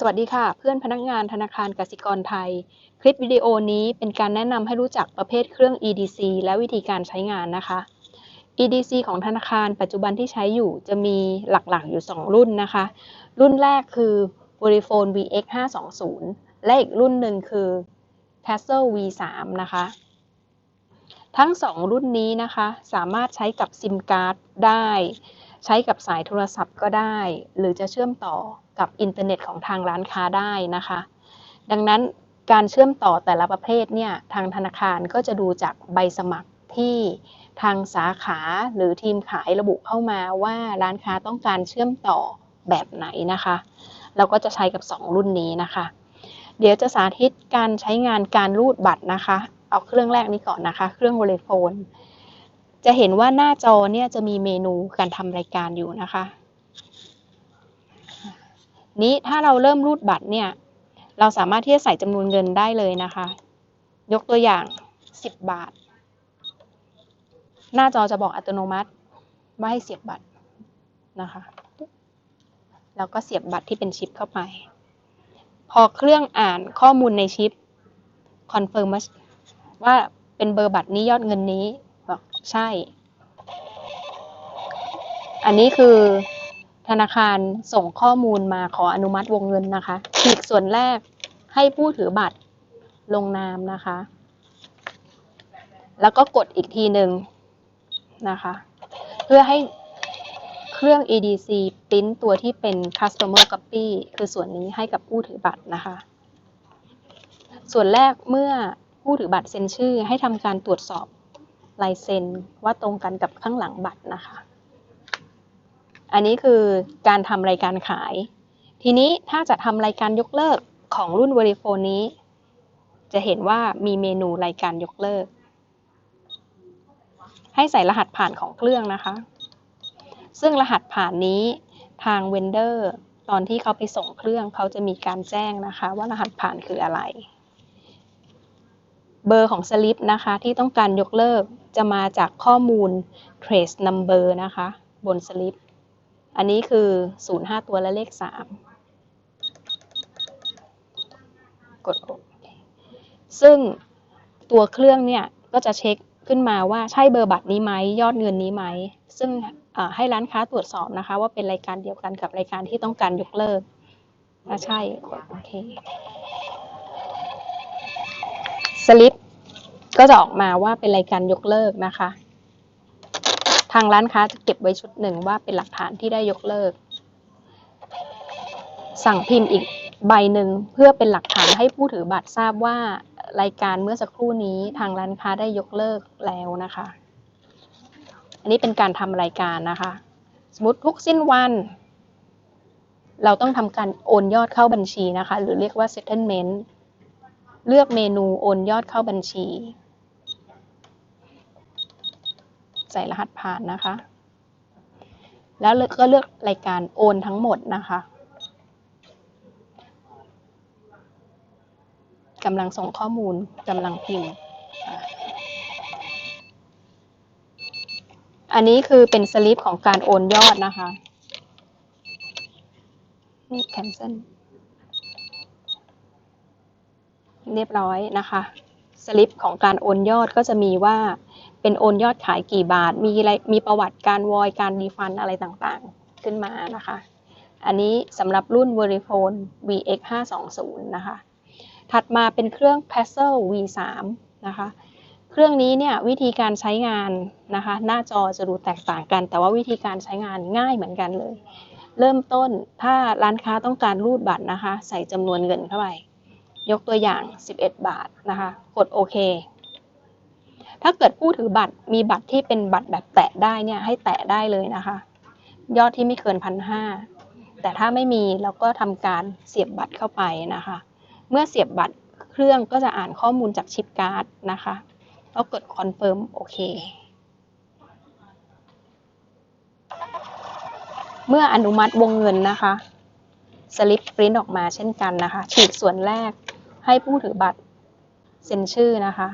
สวัสดีค่ะ เพื่อนพนักงานธนาคารกสิกรไทย คลิปวิดีโอนี้เป็นการแนะนำให้รู้จักประเภทเครื่อง EDC และวิธีการใช้งานนะคะ EDC ของธนาคารปัจจุบันที่ใช้อยู่จะมีหลักๆอยู่ 2 รุ่นนะคะ รุ่นแรกคือ Verifone VX 520และอีกรุ่นหนึ่งคือ Castle V3 นะคะ ทั้ง 2 รุ่นนี้นะคะ สามารถใช้กับซิมการ์ดได้ ใช้กับสายโทรศัพท์ก็ได้ หรือจะเชื่อมต่อกับอินเทอร์เน็ตของทางร้านค้าได้นะคะ ดังนั้นการเชื่อมต่อแต่ละประเภทเนี่ยทางธนาคารก็จะดูจากใบสมัครที่ทางสาขาหรือทีมขายระบุเข้ามาว่าร้านค้าต้องการเชื่อมต่อแบบไหนนะคะ เราก็จะใช้กับ 2 รุ่นนี้นะคะ เดี๋ยวจะสาธิตการใช้งานการรูดบัตรนะคะ เอาเครื่องแรกนี้ก่อนนะคะ เครื่องโวเลโฟน จะเห็นว่าหน้าจอเนี่ยจะมีเมนูการทำรายการอยู่นะคะ นี้ถ้าเราเริ่มรูดบัตรเนี่ย เราสามารถที่จะใส่จำนวนเงินได้เลยนะคะ ยกตัวอย่าง 10 บาท หน้าจอจะบอกอัตโนมัติว่าให้เสียบบัตรนะคะ แล้วก็เสียบบัตรที่เป็นชิปเข้าไป พอเครื่องอ่านข้อมูลในชิปคอนเฟิร์มว่าเป็นเบอร์บัตรนี้ยอดเงินนี้ บอกใช่ อันนี้คือธนาคารส่งข้อมูลมาขออนุมัติวงเงินนะคะขีดส่วนแรกให้ผู้ถือบัตรลงนามนะคะ แล้วก็กดอีกทีหนึ่งนะคะ เพื่อให้เครื่อง EDC ปริ้นตัวที่เป็น Customer Copy คือส่วนนี้ให้กับผู้ถือบัตรนะคะ ส่วนแรกเมื่อผู้ถือบัตรเซ็นชื่อให้ทำการตรวจสอบ ลายเซ็นว่าตรงกันกับข้างหลังบัตรนะคะ อันนี้คือการทำรายการขาย ทีนี้ถ้าจะทำรายการยกเลิกของรุ่น v e r i f o n นี้ จะเห็นว่ามีเมนูรายการยกเลิก ให้ใส่รหัสผ่านของเครื่องนะคะ ซึ่งรหัสผ่านนี้ทางเวนเดอร์ตอนที่เขาไปส่งเครื่องเขาจะมีการแจ้งนะคะ ว่ารหัสผ่านคืออะไร เบอร์ของสลิปนะคะ ที่ต้องการยกเลิกจะมาจากข้อมูล trace number นะคะ บนสลิป อันนี้คือ 05 ตัวและเลข 3 กดโอเคซึ่งตัวเครื่องเนี่ย ก็จะเช็คขึ้นมาว่าใช่เบอร์บัตรนี้ไหมยอดเงินนี้ไหม ซึ่งให้ร้านค้าตรวจสอบนะคะ ว่าเป็นรายการเดียวกันกับรายการที่ต้องการยกเลิกถ้าใช่กดโอเค สลิปก็จะออกมาว่าเป็นรายการยกเลิกนะคะ ทางร้านค้าจะเก็บไว้ชุดหนึ่งว่าเป็นหลักฐานที่ได้ยกเลิก สั่งพิมพ์อีกใบหนึ่งเพื่อเป็นหลักฐานให้ผู้ถือบัตรทราบว่ารายการเมื่อสักครู่นี้ทางร้านค้าได้ยกเลิกแล้วนะคะ อันนี้เป็นการทำรายการนะคะ สมมติทุกสิ้นวัน เราต้องทำการโอนยอดเข้าบัญชีนะคะ หรือเรียกว่า settlement เลือกเมนูโอนยอดเข้าบัญชี ใส่รหัสผ่านนะคะ แล้วก็เลือกรายการโอนทั้งหมดนะคะกำลังส่งข้อมูลกำลังพิมพ์ อันนี้คือเป็นสลิปของการโอนยอดนะคะ นี่ cancel เรียบร้อยนะคะสลิปของการโอนยอดก็จะมีว่าเป็นโอนยอดขายกี่บาท มีอะไรมีประวัติการวอยการดีฟันอะไรต่างๆ ขึ้นมานะคะ อันนี้สำหรับรุ่น Verifone VX 520 นะคะ ถัดมาเป็นเครื่อง p a s s e l V3 นะคะ เครื่องนี้เนี่ยวิธีการใช้งานนะคะ หน้าจอจะดูแตกต่างกัน แต่ว่าวิธีการใช้งานง่ายเหมือนกันเลย เริ่มต้นถ้าร้านค้าต้องการรูดบัตรนะคะ ใส่จำนวนเงินเข้าไป ยกตัวอย่าง 11 บาทนะคะ กดโอเค ถ้าเกิดผู้ถือบัตรมีบัตรที่เป็นบัตรแบบแตะได้เนี่ยให้แตะได้เลยนะคะ ยอดที่ไม่เกินพันห้าแต่ถ้าไม่มีเราก็ทำการเสียบบัตรเข้าไปนะคะ เมื่อเสียบบัตรเครื่องก็จะอ่านข้อมูลจากชิปการ์ดนะคะก็กดคอนเฟิร์มโอเคเมื่ออนุมัติวงเงินนะคะ สลิปปริ้นออกมาเช่นกันนะคะ ฉีกส่วนแรก ให้ผู้ถือบัตรเซ็นชื่อนะคะ